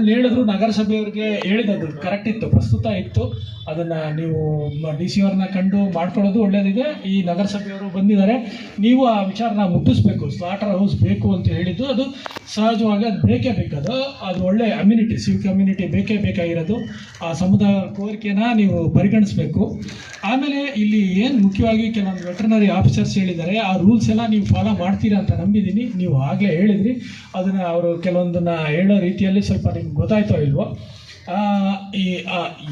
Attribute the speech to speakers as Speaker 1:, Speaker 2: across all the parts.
Speaker 1: ವಿಚಾರಗಳನ್ನ ಹೇಳಿದ್ರು ನಗರಸಭೆಯವ್ರಿಗೆ ಹೇಳಿದ್ದು ಕರೆಕ್ಟ್ ಇತ್ತು, ಪ್ರಸ್ತುತ ಇತ್ತು. ಅದನ್ನ ನೀವು ಡಿ ಸಿ ಅವ್ರನ್ನ ಕಂಡು ಮಾಡ್ಕೊಳ್ಳೋದು ಒಳ್ಳೇದಿದೆ. ಈ ನಗರಸಭೆಯವರು ಬಂದಿದ್ದಾರೆ. ನೀವು ಆ ವಿಚಾರನ ಮುಟ್ಟಿಸ್ಬೇಕು ಸ್ಲಾಟರ್ ಹೌಸ್ ಬೇಕು ಅಂತ ಹೇಳಿದ್ದು, ಅದು ಸಹಜವಾಗಿ ಅದು ಬೇಕೇ ಬೇಕದು ಅದು ಒಳ್ಳೆ ಅಮ್ಯುನಿಟಿ ಸಿವ್ ಕಮ್ಯುನಿಟಿ ಬೇಕೇ ಬೇಕಾಗಿರೋದು. ಆ ಸಮುದಾಯ ಕೋರಿಕೆನ ನೀವು ಪರಿಗಣಿಸಬೇಕು. ಆಮೇಲೆ ಇಲ್ಲಿ ಏನು ಮುಖ್ಯವಾಗಿ ಕೆಲವೊಂದು ವೆಟರ್ನರಿ ಆಫೀಸರ್ಸ್ ಹೇಳಿದ್ದಾರೆ, ಆ ರೂಲ್ಸ್ ಎಲ್ಲ ನೀವು ಫಾಲೋ ಮಾಡ್ತೀರಾ ಅಂತ ನಂಬಿದ್ದೀನಿ. ನೀವು ಆಗಲೇ ಹೇಳಿದ್ರಿ. ಅದನ್ನು ಅವರು ಕೆಲವೊಂದನ್ನು ಹೇಳೋ ರೀತಿಯಲ್ಲಿ ಸ್ವಲ್ಪ ನಿಮ್ಗೆ ಗೊತ್ತಾಯ್ತೋ ಇಲ್ವೋ? ಈ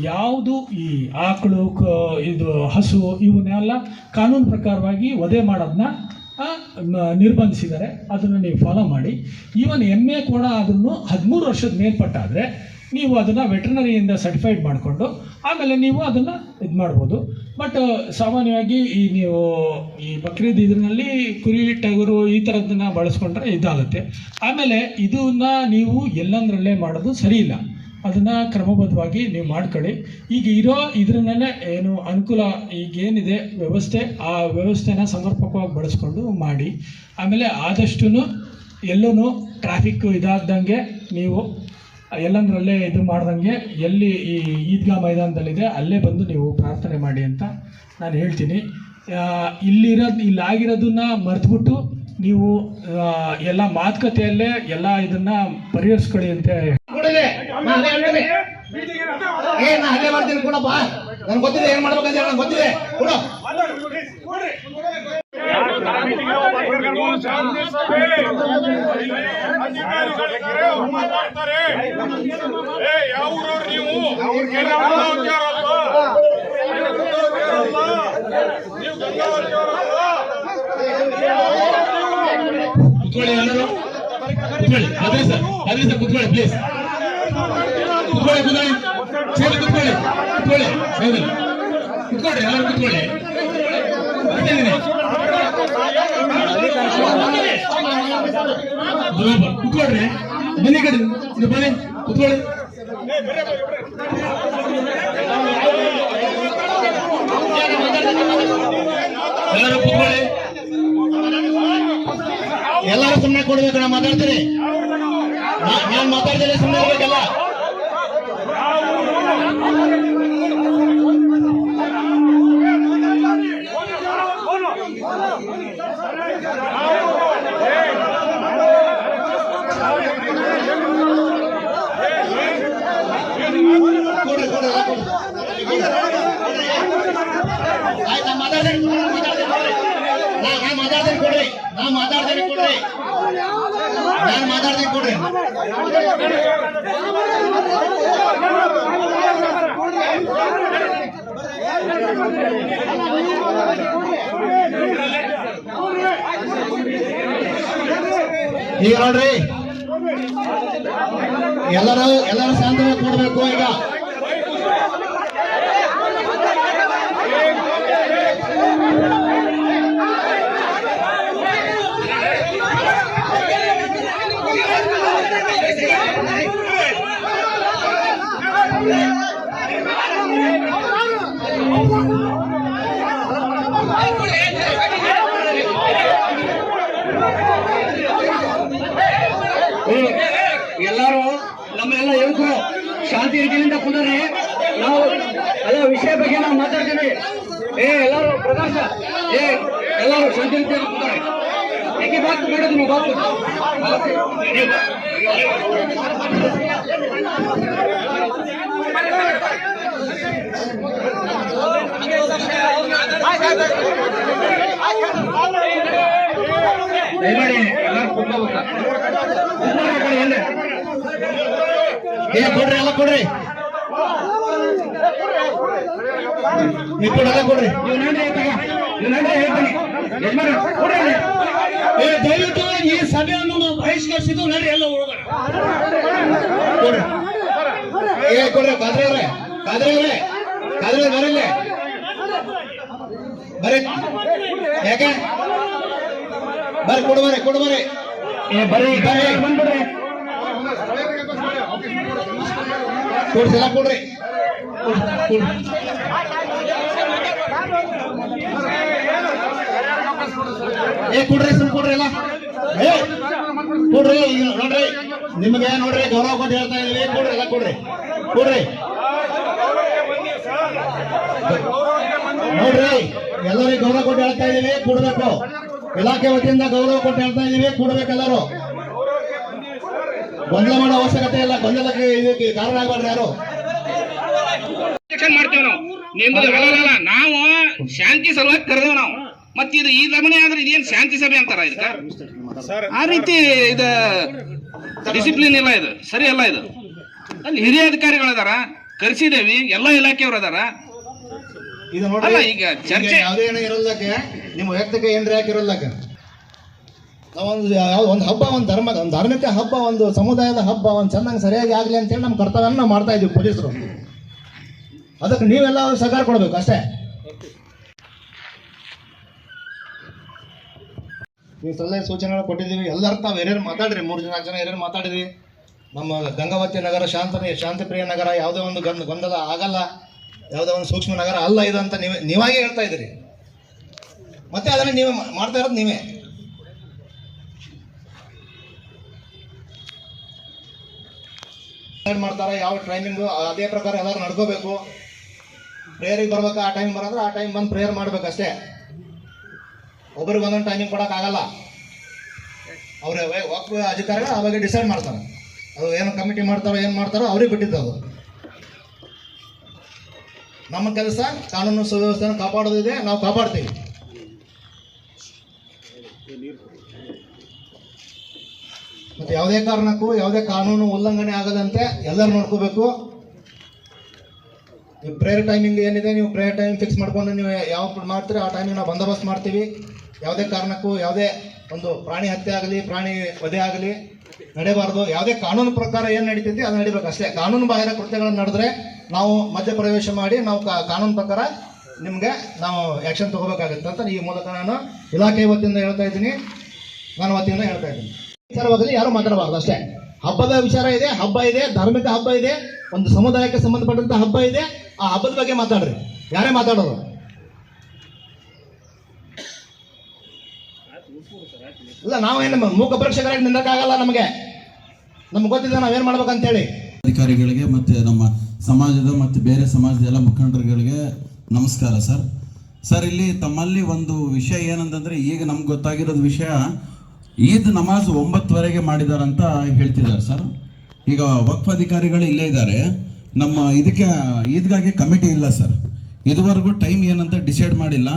Speaker 1: ಯಾವುದು ಈ ಆಕಳು, ಕ- ಇದು ಹಸು ಇವನ್ನೆಲ್ಲ ಕಾನೂನು ಪ್ರಕಾರವಾಗಿ ವಧೆ ಮಾಡೋದನ್ನ ನಿರ್ಬಂಧಿಸಿದ್ದಾರೆ. ಅದನ್ನು ನೀವು ಫಾಲೋ ಮಾಡಿ. ಈವನ್ ಎಮ್ಮೆ ಕೂಡ ಅದನ್ನು ಹದಿಮೂರು ವರ್ಷದ ಮೇಲ್ಪಟ್ಟಾದರೆ ನೀವು ಅದನ್ನು ವೆಟ್ರನರಿಯಿಂದ ಸರ್ಟಿಫೈಡ್ ಮಾಡಿಕೊಂಡು, ಆಮೇಲೆ ನೀವು ಅದನ್ನು ಇದು ಮಾಡ್ಬೋದು. ಬಟ್ ಸಾಮಾನ್ಯವಾಗಿ ಈ ನೀವು ಈ ಬಕ್ರೀದ್ ಇದರಲ್ಲಿ ಕುರಿ, ಟಗರು ಈ ಥರದ್ದನ್ನ ಬಳಸ್ಕೊಂಡ್ರೆ ಇದಾಗುತ್ತೆ. ಆಮೇಲೆ ಇದನ್ನ ನೀವು ಎಲ್ಲಂದ್ರಲ್ಲೇ ಮಾಡೋದು ಸರಿ ಇಲ್ಲ. ಅದನ್ನು ಕ್ರಮಬದ್ಧವಾಗಿ ನೀವು ಮಾಡ್ಕೊಳ್ಳಿ. ಈಗ ಇರೋ ಇದ್ರನ್ನೇ ಏನು ಅನುಕೂಲ ಈಗೇನಿದೆ ವ್ಯವಸ್ಥೆ, ಆ ವ್ಯವಸ್ಥೆನ ಸಮರ್ಪಕವಾಗಿ ಬಳಸ್ಕೊಂಡು ಮಾಡಿ. ಆಮೇಲೆ ಆದಷ್ಟು ಎಲ್ಲೂ ಟ್ರಾಫಿಕ್ ಇದಾಗ್ದಂಗೆ ನೀವು ಎಲ್ಲಂದ್ರಲ್ಲೇ ಇದು ಮಾಡ್ದಂಗೆ ಎಲ್ಲಿ ಈ ಈದ್ಗಾ ಮೈದಾನದಲ್ಲಿದೆ, ಅಲ್ಲೇ ಬಂದು ನೀವು ಪ್ರಾರ್ಥನೆ ಮಾಡಿ ಅಂತ ನಾನು ಹೇಳ್ತೀನಿ. ಇಲ್ಲಿರೋದು ಇಲ್ಲಿ ಆಗಿರೋದನ್ನ ಮರೆತುಬಿಟ್ಟು ನೀವು ಎಲ್ಲ ಮಾತುಕತೆಯಲ್ಲೇ ಎಲ್ಲ ಇದನ್ನ ಪರಿಹರಿಸ್ಕೊಳ್ಳಿ ಅಂತ
Speaker 2: ಏನ್ ಮಾಡ್ತೀನಿ ಕೊಡಪ್ಪ. ನನ್ಗೆ ಗೊತ್ತಿದೆ ಏನ್ ಮಾಡ್ಬೇಕಂತ ಗೊತ್ತಿದೆ.
Speaker 3: ಮಾತಾಡ್ತಾರೆ ಏ ಯಾವ ಊರವ್ರು ನೀವು ಅವ್ರಿಗೆ ಗಂಗಾವತಿಯವರಲ್ವಾ? ನೀವು ಗಂಗಾವತಿಯವರಲ್ವಾ?
Speaker 4: ಕುತ್ಕೊಳ್ಳಿ ಎಲ್ಲರೂ ಕುತ್ಕೊಳ್ಳಿ ಅದೇ ಸರ್ ಅದೇ ಸರ್ ಕುತ್ಕೊಳ್ಳಿ ಪ್ಲೀಸ್ ಕುತ್ಕೊಳ್ಳಿ ಕುತ್ಕೊಳ್ಳಿ ಸೇರಿ ಕುತ್ಕೊಳ್ಳಿ ಕುತ್ಕೊಳ್ಳಿ ಹೌದು ಕುತ್ಕೊಳ್ಳಿ ಎಲ್ಲರೂ ಕುತ್ಕೊಳ್ಳಿ ಕುತ್ಕೊಳ್ರಿ ಬನ್ನಿ ಕಡೆ ಬನ್ನಿ ಕುತ್ಕೊಳ್ಳಿ ಎಲ್ಲರೂ ಕುತ್ಕೊಳ್ಳಿ
Speaker 2: ಎಲ್ಲರೂ ಸುಮ್ಮನೆ ಕೊಡ್ಬೇಕು ನಾ ಮಾತಾಡ್ತೀನಿ. ನಾನು ನಾನ್ ಮಾತಾಡ್ತೀನಿ ಸುಮ್ಮನೆ ಇರ್ಬೇಕಲ್ಲ ಕೊಡ್ರಿ ಕೊಡ್ರಿ ಎಲ್ಲ ಕೊಡ್ರಿ ಆಯ್ತು ನಾ ಮಾತಾಡ್ತೀನಿ ಕೊಡ್ರಿ ನಾ ಮಾತಾಡ್ತೀನಿ ಕೊಡ್ರಿ ನಾನು ಮಾತಾಡ್ತೀನಿ ಕೊಡ್ರಿ ಈಗ ನೋಡ್ರಿ. ಎಲ್ಲರೂ ಎಲ್ಲರೂ ಶಾಂತವಾಗಿ ಕೊಡ್ಬೇಕು ಈಗ.
Speaker 5: ಶಾಂತಿ ರೀತಿಯಿಂದ ಕುಂದ್ರಿ ನಾವು ಎಲ್ಲ ವಿಷಯ ಬಗ್ಗೆ ನಾವು ಮಾತಾಡ್ತೀವಿ. ಏ, ಎಲ್ಲರೂ ಪ್ರಕಾಶ, ಏ, ಎಲ್ಲರೂ ಶಾಂತಿ ಕುಂತಾರೆ ಯಾಕೆ ಬಾತ್ ಮಾಡೋದು ನೀವು ಬಾತ್ ದಯಮಾಡಿ ಎಲ್ಲರೂ ಕುತ್ಕೋಬೇಕಾ? ಎಲ್ಲೇ.
Speaker 2: ಏ ಕೊಡ್ರಿ ಎಲ್ಲ ಕೊಡ್ರಿ. ನೀವು ಕೊಡಲ್ಲ ಕೊಡ್ರಿ.
Speaker 5: ನೀವು ನಡ್ರಿ ನೀವು ನಡ್ರಿ ಹೇಳ್ತೀನಿ. ಯಜಮಾನ ಕೊಡ್ರಿ.
Speaker 4: ಏ ದಯವಿಟ್ಟು ಈ ಸಭೆಯನ್ನು ಬಹಿಷ್ಕರಿಸಿದ್ದು ನಡ್ರಿ ಎಲ್ಲ ಹೋಗೋಣ.
Speaker 2: ಕೊಡ್ರಿ. ಏ ಕೊಡ್ರಿ ಕಾದ್ರೆ ಅವ್ರೆ ಕಾದ್ರೆ ಅವ್ರೆ ಕಾದ್ರೆ ಬರಲ್ಲ ಬರ್ರಿ ಯಾಕೆ? ಬರ್ರಿ ಕೊಡು ಬರ್ರಿ ಕೊಡು ಬರ್ರಿ.
Speaker 5: ಏ ಬರ್ರಿ ಬರ್ರಿ. ಬಂದ್ಬಿಡ್ರಿ
Speaker 2: ಕೊಡ್ಸಿ ಎಲ್ಲ ಕೊಡ್ರಿ. ಏ, ಕೊಡ್ರಿ, ಸುಮ್ ಕೊಡ್ರಿ ಎಲ್ಲ. ಏ, ಕೊಡ್ರಿ ನೋಡ್ರಿ. ನಿಮ್ಗೆ ನೋಡ್ರಿ ಗೌರವ ಕೊಟ್ಟು ಹೇಳ್ತಾ ಇದೀವಿ ಕೊಡ್ರಿ, ಎಲ್ಲ ಕೊಡ್ರಿ. ಕೊಡ್ರಿ. ನೋಡ್ರಿ, ಎಲ್ಲರಿಗೂ ಗೌರವ ಕೊಟ್ಟು ಹೇಳ್ತಾ ಇದೀವಿ ಕೊಡ್ಬೇಕು. ಇಲಾಖೆ ವತಿಯಿಂದ ಗೌರವ ಕೊಟ್ಟು ಹೇಳ್ತಾ ಇದೀವಿ ಕೊಡ್ಬೇಕು ಎಲ್ಲರೂ. ಗೊಂದಲ ಮಾಡೋ ಅವಶ್ಯಕತೆ ಇಲ್ಲ. ಗೊಂದಲಕ್ಕೆ ಇದಕ್ಕೆ ಕಾರಣ ಆಗ್ಬಾರ್ದು ಯಾರು
Speaker 6: ಮಾಡ್ತೇವೆ ನಾವು. ನಿಮ್ದು ಅಲ್ಲ ನಾವು ಶಾಂತಿ ಸಲುವಾಗಿ ಕರೆದೇವ್ ನಾವು. ಮತ್ತೆ ಇದು ಈ ರಮಣೆ ಆದ್ರೆ ಇದೇನ್ ಶಾಂತಿ ಸಭೆ ಅಂತಾರ ಇದಕ್ಕ? ಆ ರೀತಿ ಇದು ಡಿಸಿಪ್ಲಿನ್ ಇಲ್ಲ ಇದು. ಸರಿ ಅಲ್ಲ ಇದು. ಅಲ್ಲಿ ಹಿರಿಯ ಅಧಿಕಾರಿಗಳು ಅದಾರ ಕರ್ಸಿದೇವಿ ಎಲ್ಲ ಇಲಾಖೆಯವರು ಅದಾರ ಅಲ್ಲ, ಈಗ ಚರ್ಚೆ-
Speaker 2: ಯಾವುದೇ ಏನೋ ಇರೋದಕ್ಕೆ ನಿಮ್ಮ ವ್ಯಕ್ತಿಗೆ ಏನ್ರಿ ಯಾಕಿರೋದಕ್ಕೆ ನಾವೊಂದು ಯಾವ ಒಂದು ಹಬ್ಬ, ಒಂದು ಧರ್ಮ, ಒಂದು ಧಾರ್ಮಿಕ ಹಬ್ಬ, ಒಂದು ಸಮುದಾಯದ ಹಬ್ಬ, ಒಂದು ಚೆನ್ನಾಗಿ ಸರಿಯಾಗಿ ಆಗಲಿ ಅಂತೇಳಿ ನಮ್ಮ ಕರ್ತವ್ಯನ ನಾವು ಮಾಡ್ತಾ ಇದ್ದೀವಿ ಪೊಲೀಸರು. ಅದಕ್ಕೆ ನೀವೆಲ್ಲ ಸಹಕಾರ ಕೊಡಬೇಕು, ಅಷ್ಟೇ. ನೀವು ಸಲಹೆ ಸೂಚನೆಗಳು ಕೊಟ್ಟಿದ್ದೀವಿ ಎಲ್ಲರೂ ತಾವು ಹಿರಿಯರು ಮಾತಾಡ್ರಿ? ಮೂರು ಜನ ಜನ ಹಿರಿಯರು ಮಾತಾಡಿದ್ವಿ? ನಮ್ಮ ಗಂಗಾವತಿ ನಗರ ಶಾಂತ ಶಾಂತಿಪ್ರಿಯ ನಗರ ಯಾವುದೇ ಒಂದು ಗಂಧ, ಗೊಂದಲ ಆಗಲ್ಲ. ಯಾವುದೋ ಒಂದು ಸೂಕ್ಷ್ಮ ನಗರ ಅಲ್ಲ ಇದು ಅಂತ ನೀವೇ, ನೀವಾಗೇ ಹೇಳ್ತಾ ಇದ್ದೀರಿ. ಮತ್ತೆ ಅದನ್ನು ನೀವೇ ಮಾಡ್ತಾ ಇರೋದು ನೀವೇ. ಮಾಡ್ತಾರೆ, ಯಾವ ಟ್ರೈನಿಂಗ್ ಅದೇ ಪ್ರಕಾರ ಎಲ್ಲರೂ ನಡ್ಕೋಬೇಕು. ಪ್ರೇಯರಿಗೆ ಬರ್ಬೇಕು, ಆ ಟೈಮ್ ಬರೋದ್ರೆ ಆ ಟೈಮ್ ಬಂದು ಪ್ರೇಯರ್ ಮಾಡ್ಬೇಕು ಅಷ್ಟೇ ಒಬ್ರಿಗೆ ಒಂದೊಂದು ಟೈಮಿಂಗ್ ಕೊಡೋಕ್ಕಾಗಲ್ಲ ಅವ್ರ ವಕ್ಫ್ ಅಧಿಕಾರಿಗಳು ಅವಾಗ ಡಿಸೈಡ್ ಮಾಡ್ತಾರೆ. ಅದು ಏನು ಕಮಿಟಿ ಮಾಡ್ತಾರೋ, ಏನು ಮಾಡ್ತಾರೋ, ಅವ್ರಿಗೆ ಬಿಟ್ಟಿದ್ದು ಅದು. ನಮ್ಮ ಕೆಲಸ, ಕಾನೂನು ಸುವ್ಯವಸ್ಥೆಯನ್ನು ಕಾಪಾಡೋದಿದೆ, ನಾವು ಕಾಪಾಡ್ತೀವಿ. ಮತ್ತೆ ಯಾವುದೇ ಕಾರಣಕ್ಕೂ, ಯಾವುದೇ ಕಾನೂನು ಉಲ್ಲಂಘನೆ ಆಗದಂತೆ ಎಲ್ಲರೂ ನೋಡ್ಕೋಬೇಕು. ನೀವು ಪ್ರೇಯರ್ ಟೈಮಿಂಗ್ ಏನಿದೆ, ನೀವು ಪ್ರೇಯರ್ ಟೈಮ್ ಫಿಕ್ಸ್ ಮಾಡ್ಕೊಂಡು ನೀವು ಯಾವ ಮಾಡ್ತೀರಿ ಆ ಟೈಮಿಗೆ ನಾವು ಬಂದೋಬಸ್ತ್ ಮಾಡ್ತೀವಿ. ಯಾವುದೇ ಕಾರಣಕ್ಕೂ, ಯಾವುದೇ ಒಂದು ಪ್ರಾಣಿ ಹತ್ಯೆ ಆಗಲಿ, ಪ್ರಾಣಿ ವಧೆ ಆಗಲಿ ನಡೆಯಬಾರ್ದು ಯಾವುದೇ ಕಾನೂನು ಪ್ರಕಾರ ಏನು ನಡೀತೈತಿ, ಅದು ನಡಿಬೇಕು ಅಷ್ಟೇ. ಕಾನೂನು ಬಾಹಿರ ಕೃತ್ಯಗಳನ್ನು ನಡೆದ್ರೆ ನಾವು ಮಧ್ಯಪ್ರವೇಶ ಮಾಡಿ, ನಾವು ಕಾನೂನು ಪ್ರಕಾರ ನಿಮಗೆ ನಾವು ಆ್ಯಕ್ಷನ್ ತಗೋಬೇಕಾಗುತ್ತೆ ಅಂತ ಈ ಮೂಲಕ ನಾನು ಇಲಾಖೆ ವತಿಯಿಂದ ಹೇಳ್ತಾ ಇದ್ದೀನಿ. ನಾನು ವತಿಯಿಂದ ಹೇಳ್ತಾ ಇದ್ದೀನಿ. ವಿಚಾರವಾಗಲಿ ಯಾರು ಮಾತಾಡಬಾರ್ದು ಅಷ್ಟೇ. ಹಬ್ಬದ ವಿಚಾರ ಇದೆ, ಹಬ್ಬ ಇದೆ, ಧಾರ್ಮಿಕ ಹಬ್ಬ ಇದೆ, ಒಂದು ಸಮುದಾಯಕ್ಕೆ ಸಂಬಂಧಪಟ್ಟಂತ ಹಬ್ಬ ಇದೆ, ಆ ಹಬ್ಬದ ಬಗ್ಗೆ ಮಾತಾಡ್ರಿ. ಯಾರೇ ಮಾತಾಡೋದು ಇಲ್ಲ, ನಾವೇನು ಮೂಕ ಪ್ರೇಕ್ಷಕರಾಗಿ ನಿಂದಕ್ಕಾಗಲ್ಲ ನಮಗೆ. ನಮ್ಗೆ ಗೊತ್ತಿದೆ ನಾವೇನ್ ಮಾಡ್ಬೇಕಂತೇಳಿ.
Speaker 7: ಅಧಿಕಾರಿಗಳಿಗೆ ಮತ್ತೆ ನಮ್ಮ ಸಮಾಜದ ಮತ್ತೆ ಬೇರೆ ಸಮಾಜದ ಎಲ್ಲ ಮುಖಂಡರುಗಳಿಗೆ ನಮಸ್ಕಾರ, ಸರ್. ಸರ್, ಇಲ್ಲಿ ತಮ್ಮಲ್ಲಿ ಒಂದು ವಿಷಯ ಏನಂತಂದ್ರೆ, ಈಗ ನಮ್ಗೆ ಗೊತ್ತಾಗಿರೋದು ವಿಷಯ ಈದ್ ನಮಾಜ್ ಒಂಬತ್ತುವರೆಗೆ ಮಾಡಿದಾರಂತ ಹೇಳ್ತಿದ್ದಾರೆ ಸರ್. ಈಗ ವಕ್ಫ್ ಅಧಿಕಾರಿಗಳು ಇಲ್ಲೇ ಇದ್ದಾರೆ. ನಮ್ಮ ಇದಕ್ಕೆ, ಈದ್ಗಾಗಿ ಕಮಿಟಿ ಇಲ್ಲ ಸರ್. ಇದುವರೆಗೂ ಟೈಮ್ ಏನಂತ ಡಿಸೈಡ್ ಮಾಡಿಲ್ಲ.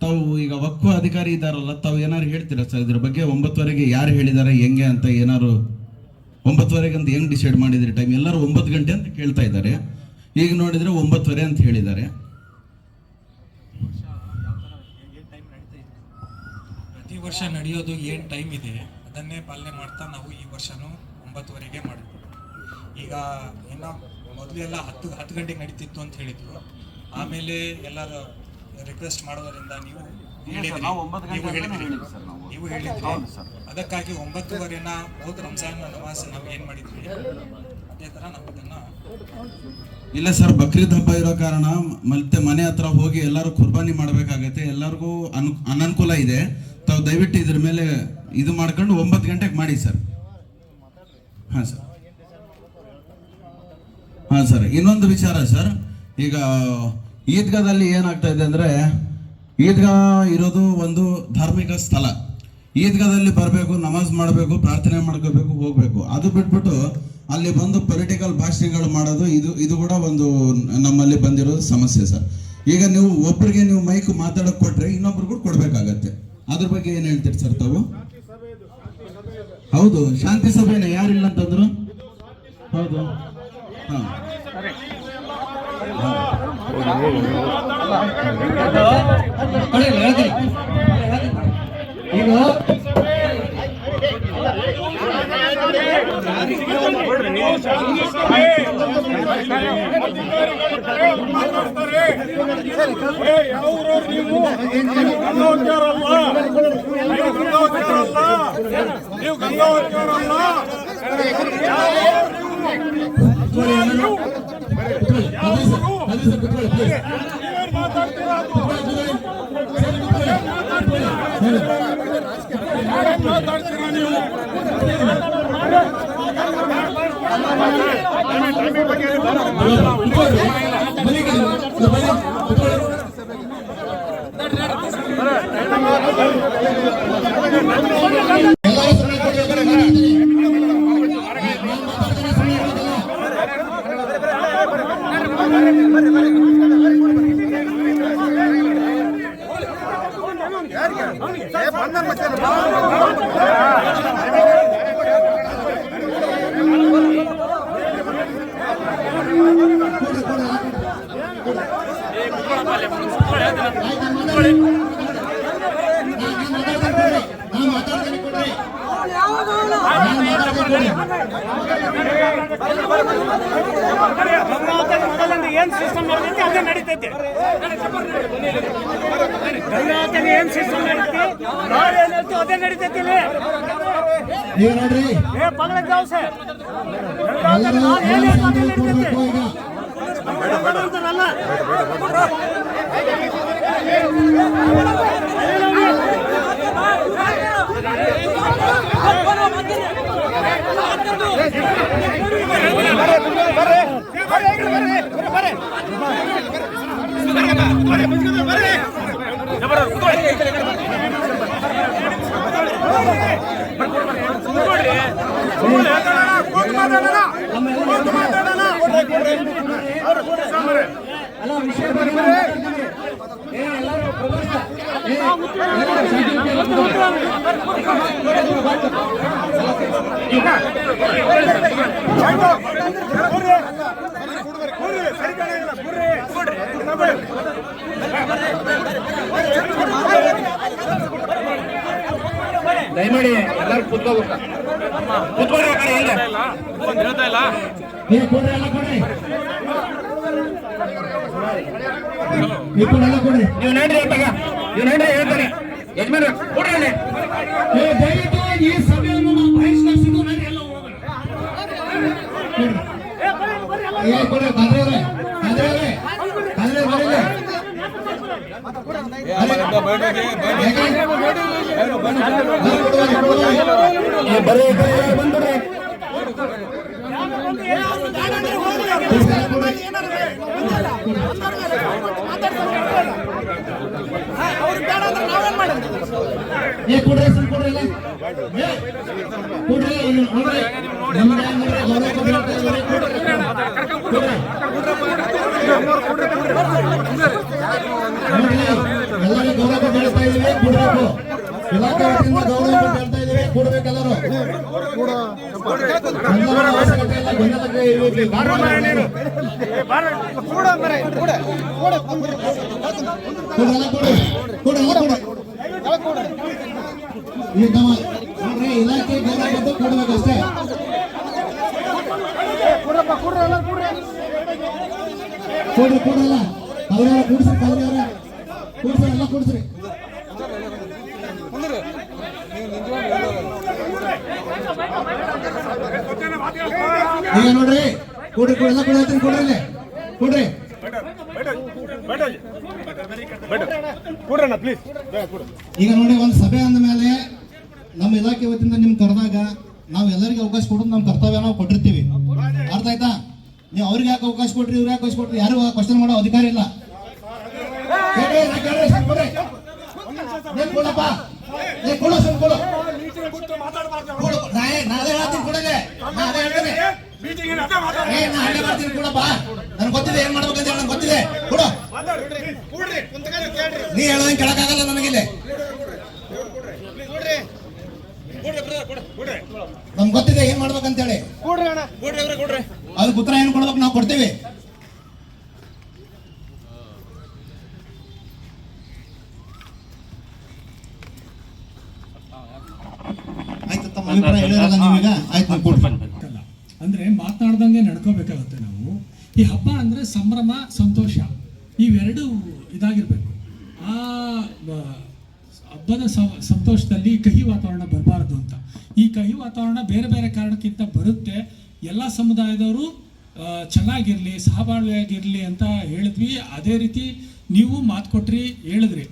Speaker 7: ತಾವು ಈಗ ವಕ್ಫ್ ಅಧಿಕಾರಿ ಇದ್ದಾರಲ್ಲ, ತಾವು ಏನಾರು ಹೇಳ್ತೀರಾ ಸರ್ ಇದ್ರ ಬಗ್ಗೆ? ಒಂಬತ್ತುವರೆಗೆ ಯಾರು ಹೇಳಿದ್ದಾರೆ ಹೆಂಗೆ ಅಂತ ಏನಾರು ಒಂಬತ್ತುವರೆಗೆ ಅಂತ ಹೆಂಗೆ ಡಿಸೈಡ್ ಮಾಡಿದ್ರಿ ಟೈಮ್? ಎಲ್ಲರೂ ಒಂಬತ್ತು ಗಂಟೆ ಅಂತ ಕೇಳ್ತಾ ಇದ್ದಾರೆ. ಈಗ ನೋಡಿದ್ರೆ ಒಂಬತ್ತುವರೆ ಅಂತ ಹೇಳಿದ್ದಾರೆ.
Speaker 8: ವರ್ಷ ನಡೆಯೋದು ಏನು ಟೈಮ್ ಇದೆ ಅದನ್ನೇ ಪಾಲನೆ ಮಾಡ್ತಾ ನಾವು ಈ ವರ್ಷನೂ ಒಂಬತ್ತುವರೆಗೆ ಮಾಡಿದ್ವಿ. ಈಗ ಏನೋ ಮೊದಲೆಲ್ಲ ಹತ್ತು ಹತ್ತು ಗಂಟೆಗೆ ನಡೀತಿತ್ತು ಅಂತ ಹೇಳಿದ್ರು. ಆಮೇಲೆ ಎಲ್ಲರ ರಿಕ್ವೆಸ್ಟ್ ಮಾಡೋದರಿಂದ ನೀವು ಹೇಳಿದ್ರಿ. ನೀವು ಹೇಳಿದ್ರಿ. ನೀವು. ಹೇಳಿದ್ರಿ. ಅದಕ್ಕಾಗಿ ಒಂಬತ್ತುವರೆನ ಹೋದ ರಂಜಾನ್ ನಮಾಜ್ ನಾವು ಏನು ಮಾಡಿದ್ವಿ? ಅದೇ ಥರ ನಾವು ಇದನ್ನ
Speaker 7: ಇಲ್ಲ ಸರ್ ಬಕ್ರೀದ್ ಹಬ್ಬ ಇರೋ ಕಾರಣ ಮತ್ತೆ ಮನೆ ಹತ್ರ ಹೋಗಿ ಎಲ್ಲರೂ ಕುರ್ಬಾನಿ ಮಾಡಬೇಕಾಗತ್ತೆ. ಎಲ್ಲರಿಗೂ ಅನು ಅನನುಕೂಲ ಇದೆ. ತಾವು ದಯವಿಟ್ಟು ಇದ್ರ ಮೇಲೆ ಇದು ಮಾಡ್ಕೊಂಡು ಒಂಬತ್ತು ಗಂಟೆಗೆ ಮಾಡಿ ಸರ್. ಹಾಂ ಸರ್. ಹಾಂ ಸರ್. ಇನ್ನೊಂದು ವಿಚಾರ ಸರ್. ಈಗ ಈದ್ಗಾದಲ್ಲಿ ಏನಾಗ್ತಾ ಇದೆ ಅಂದರೆ ಈದ್ಗಾ ಇರೋದು ಒಂದು ಧಾರ್ಮಿಕ ಸ್ಥಳ. ಈದ್ಗಾದಲ್ಲಿ ಬರಬೇಕು, ನಮಾಜ್ ಮಾಡಬೇಕು, ಪ್ರಾರ್ಥನೆ ಮಾಡ್ಕೋಬೇಕು, ಹೋಗಬೇಕು. ಅದು ಬಿಟ್ಬಿಟ್ಟು ಅಲ್ಲಿ ಬಂದು ಪೊಲಿಟಿಕಲ್ ಭಾಷಣಗಳು ಮಾಡೋದು ಇದು ಇದು ಕೂಡ ಒಂದು ನಮ್ಮಲ್ಲಿ ಬಂದಿರೋ ಸಮಸ್ಯೆ ಸರ್. ಈಗ ನೀವು ಒಬ್ಬರಿಗೆ ನೀವು ಮೈಕ್ ಮಾತಾಡಕ್ಕೆ ಕೊಟ್ರೆ ಇನ್ನೊಬ್ರಿಗೂ ಕೂಡ ಕೊಡ್ಬೇಕಾಗತ್ತೆ. ಅದ್ರ ಬಗ್ಗೆ ಏನ್ ಹೇಳ್ತೀರಿ ಸರ್ ತಾವು ಹೌದು ಶಾಂತಿ ಸಭೆನ ಯಾರಿಲ್ಲ ಅಂತಂದ್ರು ಹೌದು ಹಾಂ
Speaker 2: ಈಗ
Speaker 3: ಮಾತಾಡ್ತಾರೆ ಏ, ಯಾವ ಊರವ್ರು ನೀವು ಗಂಗಾವತಿಯವರಲ್ಲ ನೀವು ಗಂಗಾವತಿಯವರಲ್ಲ ನೀವು ಗಂಗಾವತಿಯವರಲ್ಲ ನೀವೇನ್ ಮಾತಾಡ್ತೀರಾ ಅದು? ಏನ್ ಮಾತಾಡ್ತೀರಾ ನೀವು
Speaker 2: ಎಲ್ಲರೂ ಸುಮ್ಮನೆ ಕೂತ್ಕೊಳ್ಳಿ, ಬರೀ ಮಾತಾಡ್ತೀನಿ. ನಾನು ಮಾತಾಡ್ತೀನಿ ಕೊಡ್ರಿ ನಾನು ಮಾತಾಡ್ತೀನಿ ಕೊಡ್ರಿ
Speaker 4: ಏನ್ ಸಿಸ್ಟಮ್ ನಡೀತೈತಿ ಅದೇ ನಡೀತೈತಿ ಗಂಗಾವತಿಯಲ್ಲಿ ಏನ್ ಸಿಸ್ಟಮ್ ನಡೀತಿ ನಾಳೆ ಏನೈತಿ ಅದೇ ನಡೀತೈತಿ ಇಲ್ಲಿ
Speaker 2: ನೀವು ನೋಡ್ರಿ
Speaker 4: ಏ ಪಗಲ ದವಸ
Speaker 2: ಎಲ್ಲರೂ
Speaker 5: ಅಲ್ಲ ವಿಷಯ ದಯಮಾಡಿ ಎಲ್ಲರೂ ಕುತ್ಕೋಬೇಕು.
Speaker 2: ನೀವು
Speaker 5: ನಡ್ರಿ ನೀವು ನಡ್ರಿ ಹೇಳ್ತಾನೆ. ಯಜಮಾನ ಕೊಡ್ರಿ
Speaker 4: ದಯವಿಟ್ಟು ಈ ಸಭೆಯನ್ನು ನಾವು ಬಹಿಷ್ಕರಿಸಿದ್ದು ನಡ್ರಿ ಎಲ್ಲ ಹೋಗೋಣ.
Speaker 2: ಕೊಡ್ರಿ ಕಾದ್ರೆ ಅವ್ರೆ ಕಾದ್ರೆ ಅವ್ರೆ ಕಾದ್ರೆ ಬರೀಲಿ
Speaker 5: ಏ
Speaker 2: ಕೊಡ್ರಿ ಸ್ವಲ್ಪ ಕೊಡ್ರಿ ಕೊಡ್ರಿ ನೋಡ್ರಿ ನಮ್ಗೆ ನೋಡ್ರಿ ಗೌರವ ಕೊಡ್ರಿ ಎಲ್ಲರಿಗೂ ಗೌರವ ಕೊಟ್ಟು ಇದೀವಿ ಕೊಡ್ಬೇಕು ಇಲಾಖೆ ವತಿಯಿಂದ ಗೌರವ ಕೊಟ್ಟು ಹೇಳ್ತಾ ಇದೀವಿ ಕೊಡ್ಬೇಕೆಲ್ಲರೂ ಎಲ್ಲರ. ಅವಶ್ಯಕತೆ ಇಲ್ಲ ಗೊಂದಲಕ್ಕೆ ಇರ್ಬೇಕು. ಕೊಡು, ಎಲ್ಲ ಕೊಡು. ಕೊಡು, ಎಲ್ಲ ಕೊಡು. ಈ ನಮ್ಮ ನೋಡ್ರಿ ಇಲಾಖೆ ಗೌರವ ಕೊಟ್ಟು ಕೊಡ್ಬೇಕಷ್ಟೇ ಕೊಡ್ರಿ ಕೊಡಲ್ಲ ಅವ್ರವ್ರ ಕೂಡ್ಸ್ರಿ ಅವ್ರವ್ರ. ಕೂಡ್ಸ್ರಿ ಎಲ್ಲ ಕೂಡ್ಸ್ರಿ. ಈಗ ನೋಡ್ರಿ, ಕೊಡ್ರಿ ಕೂಡ ಎಲ್ಲ ಕೊಡ್ರಿ ಕೊಡ್ರಿ. ಕೊಡ್ರಿ. ಈಗ ನೋಡಿ, ಒಂದು ಸಭೆ ಅಂದ ಮೇಲೆ ನಮ್ಮ ಇಲಾಖೆ ವತಿಯಿಂದ ನಿಮ್ ಕರೆದಾಗ ನಾವು ಎಲ್ಲರಿಗೆ ಅವಕಾಶ ಕೊಡೋದು ನಮ್ಮ ಕರ್ತವ್ಯ ನಾವು ಕೊಟ್ಟಿರ್ತೀವಿ. ಅರ್ಥ ಆಯ್ತಾ? ನೀವು ಅವ್ರಿಗೆ ಯಾಕೆ ಅವಕಾಶ ಕೊಟ್ರಿ ಇವ್ರಿಗೆ ಯಾಕೆ ಅವಕಾಶ ಕೊಟ್ರಿ, ಯಾರು ಕ್ವಶನ್ ಮಾಡೋ ಅಧಿಕಾರ ಇಲ್ಲ. ಕೊಡ್ರಿ. ಕೊಡು ಕೊಡು. ಕೊಡು. ನಾ ಏ- ನಾ ಅದೇ ಹೇಳ್ತೀನಿ ನಾ ಹೇಳ್ತೀನಿ. ಏ ಹಳ್ಳಿ ಮಾಡ್ತೀನಿ ಕೊಡಪ್ಪ. ನನ್ಗೆ ಗೊತ್ತಿದೆ ಏನ್ ಮಾಡ್ಬೇಕಂತ ಹೇಳಿ ನನ್ಗೆ ಗೊತ್ತಿದೆ. ಕೊಡು. ನೀ ಹೇಳೋದಂಗೆ ಕೇಳಕ್ಕಾಗಲ್ಲ ನನಗಿಲ್ಲಿ. ನಮ್ಗೆ ಗೊತ್ತಿದೆ ಏನ್ ಮಾಡ್ಬೇಕಂತ ಹೇಳಿ. ಅದಕ್ಕೆ ಉತ್ತರ ಏನ್ ಕೊಡ್ಬೇಕು ನಾವು ಕೊಡ್ತೀವಿ. ಆಯ್ತು ತಮ್ಮ ಅಭಿಪ್ರಾಯ ಹೇಳಿರಲ್ಲ ನೀವೀಗ? ಆಯ್ತು
Speaker 1: ಅಲ್ಲ ಅಂದ್ರೆ ಮಾತನಾಡ್ದಂಗೆ ನಡ್ಕೋಬೇಕಾಗುತ್ತೆ ನಾವು. ಈ ಹಬ್ಬ ಅಂದ್ರೆ ಸಂಭ್ರಮ, ಸಂತೋಷ, ಇವೆರಡು ಇದಾಗಿರಬೇಕು. ಆ ಹಬ್ಬದ ಸಂತೋಷದಲ್ಲಿ ಕಹಿ ವಾತಾವರಣ ಬರಬಾರ್ದು ಅಂತ. ಈ ಕಹಿ ವಾತಾವರಣ ಬೇರೆ ಬೇರೆ ಕಾರಣಕ್ಕಿಂತ ಬರುತ್ತೆ. ಎಲ್ಲ ಸಮುದಾಯದವರು ಚೆನ್ನಾಗಿರಲಿ, ಸಹಬಾಳ್ವೆಯಾಗಿರ್ಲಿ ಅಂತ ಹೇಳಿದ್ವಿ. ಅದೇ ರೀತಿ ನೀವು ಮಾತು ಕೊಟ್ರಿ, ಹೇಳಿದ್ರಿ.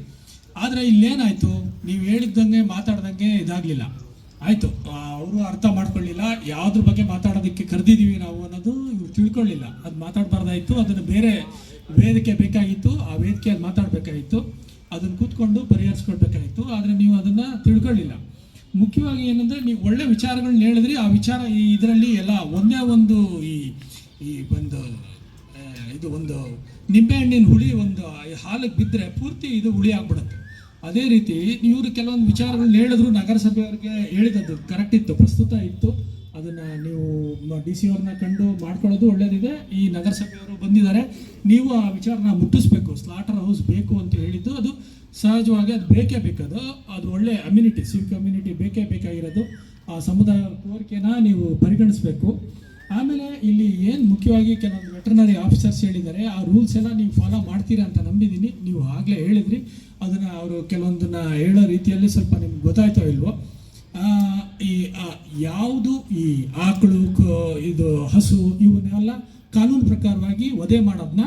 Speaker 1: ಆದರೆ ಇಲ್ಲೇನಾಯಿತು? ನೀವು ಹೇಳಿದ್ದಂಗೆ, ಮಾತಾಡ್ದಂಗೆ ಇದಾಗಲಿಲ್ಲ. ಆಯಿತು. ಅವರು ಅರ್ಥ ಮಾಡ್ಕೊಳ್ಳಿಲ್ಲ. ಯಾವುದ್ರ ಬಗ್ಗೆ ಮಾತಾಡೋದಕ್ಕೆ ಕರೆದಿದ್ದೀವಿ ನಾವು ಅನ್ನೋದು ಇವ್ರು ತಿಳ್ಕೊಳ್ಳಿಲ್ಲ. ಅದು ಮಾತಾಡಬಾರ್ದಾಯಿತು. ಅದನ್ನು ಬೇರೆ ವೇದಿಕೆ ಬೇಕಾಗಿತ್ತು. ಆ ವೇದಿಕೆಯಲ್ಲಿ ಮಾತಾಡಬೇಕಾಗಿತ್ತು. ಅದನ್ನು ಕೂತ್ಕೊಂಡು ಪರಿಹರಿಸ್ಕೊಳ್ಬೇಕಾಗಿತ್ತು. ಆದರೆ ನೀವು ಅದನ್ನು ತಿಳ್ಕೊಳ್ಳಿಲ್ಲ. ಮುಖ್ಯವಾಗಿ ಏನಂದರೆ ನೀವು ಒಳ್ಳೆ ವಿಚಾರಗಳನ್ನ ಹೇಳಿದ್ರಿ. ಆ ವಿಚಾರ ಈ ಇದರಲ್ಲಿ ಎಲ್ಲ ಒಂದೇ ಒಂದು ಈ ಈ ಒಂದು ಇದು ಒಂದು ನಿಂಬೆಹಣ್ಣಿನ ಹುಳಿ ಒಂದು ಹಾಲಿಗೆ ಬಿದ್ದರೆ ಪೂರ್ತಿ ಇದು ಹುಳಿ ಆಗ್ಬಿಡುತ್ತೆ. ಅದೇ ರೀತಿ ಇವರು ಕೆಲವೊಂದು ವಿಚಾರಗಳನ್ನ ಹೇಳಿದ್ರು ನಗರಸಭೆಯವ್ರಿಗೆ ಹೇಳಿದದ್ದು ಕರೆಕ್ಟ್ ಇತ್ತು, ಪ್ರಸ್ತುತ ಇತ್ತು. ಅದನ್ನು ನೀವು ಡಿ ಸಿ ಅವ್ರನ್ನ ಕಂಡು ಮಾಡ್ಕೊಳ್ಳೋದು ಒಳ್ಳೇದಿದೆ. ಈ ನಗರಸಭೆಯವರು ಬಂದಿದ್ದಾರೆ. ನೀವು ಆ ವಿಚಾರನ ಮುಟ್ಟಿಸ್ಬೇಕು ಸ್ಲಾಟರ್ ಹೌಸ್ ಬೇಕು ಅಂತ ಹೇಳಿದ್ದು ಅದು ಸಹಜವಾಗಿ ಅದು ಬೇಕೇ ಬೇಕದು, ಅದು ಒಳ್ಳೆ ಅಮ್ಯುನಿಟಿ ಸಿವ್ ಕಮ್ಯುನಿಟಿ ಬೇಕೇ ಬೇಕಾಗಿರೋದು. ಆ ಸಮುದಾಯ ಕೋರಿಕೆನ ನೀವು ಪರಿಗಣಿಸಬೇಕು. ಆಮೇಲೆ ಇಲ್ಲಿ ಏನು ಮುಖ್ಯವಾಗಿ ಕೆಲವೊಂದು ವೆಟರ್ನರಿ ಆಫೀಸರ್ಸ್ ಹೇಳಿದ್ದಾರೆ, ಆ ರೂಲ್ಸ್ ಎಲ್ಲ ನೀವು ಫಾಲೋ ಮಾಡ್ತೀರಾ ಅಂತ ನಂಬಿದ್ದೀನಿ. ನೀವು ಆಗಲೇ ಹೇಳಿದ್ರಿ. ಅದನ್ನು ಅವರು ಕೆಲವೊಂದನ್ನ ಹೇಳೋ ರೀತಿಯಲ್ಲಿ ಸ್ವಲ್ಪ ನಿಮ್ಗೆ ಗೊತ್ತಾಯ್ತೋ ಇಲ್ವೋ? ಈ ಯಾವುದು ಈ ಆಕಳು ಇದು ಹಸು ಇವನ್ನೆಲ್ಲ ಕಾನೂನು ಪ್ರಕಾರವಾಗಿ ವಧೆ ಮಾಡೋದನ್ನ